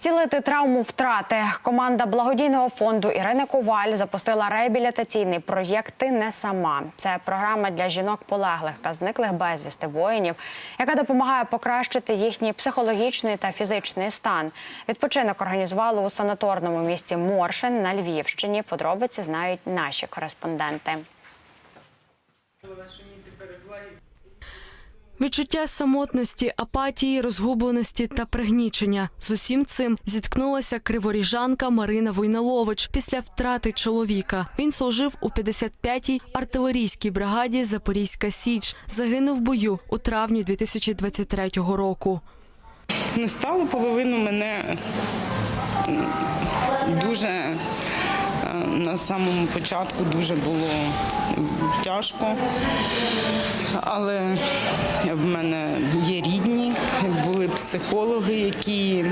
Зцілити травму втрати. Команда благодійного фонду Ірини Коваль запустила реабілітаційний проєкт Ти не сама. Це програма для жінок полеглих та зниклих безвісти воїнів, яка допомагає покращити їхній психологічний та фізичний стан. Відпочинок організували у санаторному місті Моршин на Львівщині. Подробиці знають наші кореспонденти. Відчуття самотності, апатії, розгубленості та пригнічення з усім цим зіткнулася криворіжанка Марина Войналович після втрати чоловіка. Він служив у 55-й артилерійській бригаді Запорізька Січ. Загинув в бою у травні 2023 року. Не стало половину мене дуже е, на самому початку дуже було тяжко, але в мене є рідні, були психологи, які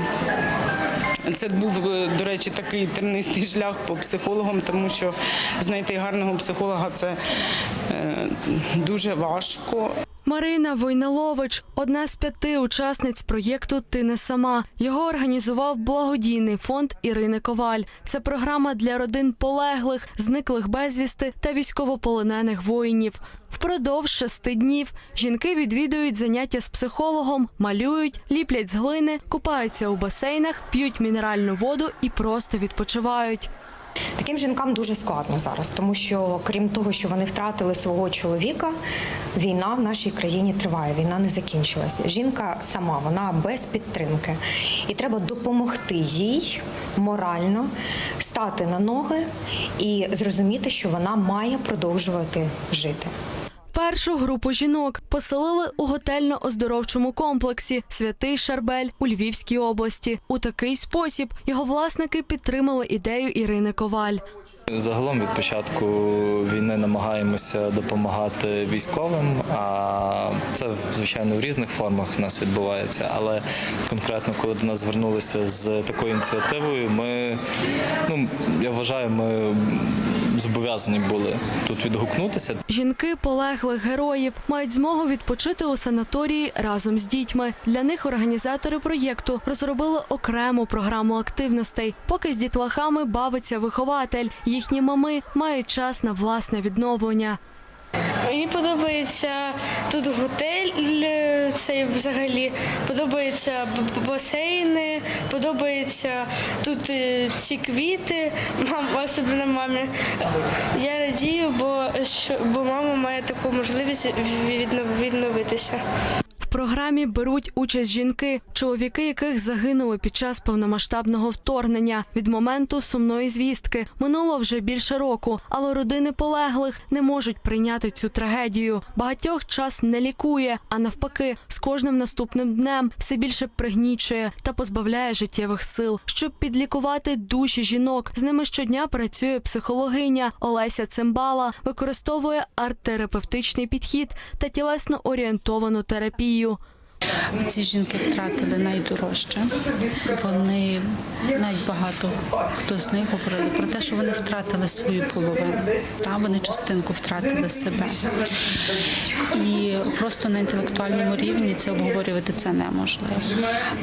це був, е, до речі, такий тернистий шлях по психологам, тому що знайти гарного психолога це е, дуже важко. Марина Войналович одна з п'яти учасниць проєкту Ти не сама. Його організував благодійний фонд Ірини Коваль. Це програма для родин полеглих, зниклих безвісти та військовополонених воїнів. Впродовж шести днів жінки відвідують заняття з психологом, малюють, ліплять з глини, купаються у басейнах, п'ють мінеральну воду і просто відпочивають. Таким жінкам дуже складно зараз, тому що крім того, що вони втратили свого чоловіка, війна в нашій країні триває. Війна не закінчилася. Жінка сама, вона без підтримки, і треба допомогти їй морально стати на ноги і зрозуміти, що вона має продовжувати жити. Першу групу жінок поселили у готельно-оздоровчому комплексі Святий Шарбель у Львівській області. У такий спосіб його власники підтримали ідею Ірини Коваль. Загалом від початку війни намагаємося допомагати військовим. А це звичайно в різних формах у нас відбувається. Але конкретно, коли до нас звернулися з такою ініціативою, ми ну я вважаю, ми зобов'язані були тут відгукнутися. Жінки полеглих героїв мають змогу відпочити у санаторії разом з дітьми. Для них організатори проєкту розробили окрему програму активностей. Поки з дітлахами бавиться вихователь. Їхні мами мають час на власне відновлення. Мені подобається тут готель, е, цей взагалі, подобаються басейни, подобаються тут е, ці квіти, мам, особливо мамі. Я радію, бо, що, бо мама має таку можливість відновитися. Програмі беруть участь жінки, чоловіки яких загинули під час повномасштабного вторгнення. Від моменту сумної звістки минуло вже більше року, але родини полеглих не можуть прийняти цю трагедію. Багатьох час не лікує, а навпаки, з кожним наступним днем все більше пригнічує та позбавляє життєвих сил. Щоб підлікувати душі жінок, з ними щодня працює психологиня Олеся Цимбала, використовує арт-терапевтичний підхід та тілесно орієнтовану терапію. Ці жінки втратили найдорожче. Вони навіть багато хто з них говорили про те, що вони втратили свою половину. Та вони частинку втратили себе. І просто на інтелектуальному рівні це обговорювати це неможливо.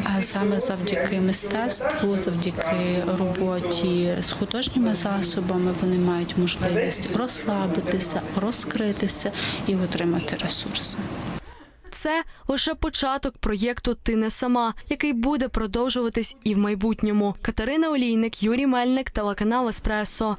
А саме завдяки мистецтву, завдяки роботі з художніми засобами, вони мають можливість розслабитися, розкритися і отримати ресурси. Це лише початок проєкту Ти не сама, який буде продовжуватись і в майбутньому. Катерина Олійник, Юрій Мельник, телеканал Еспресо.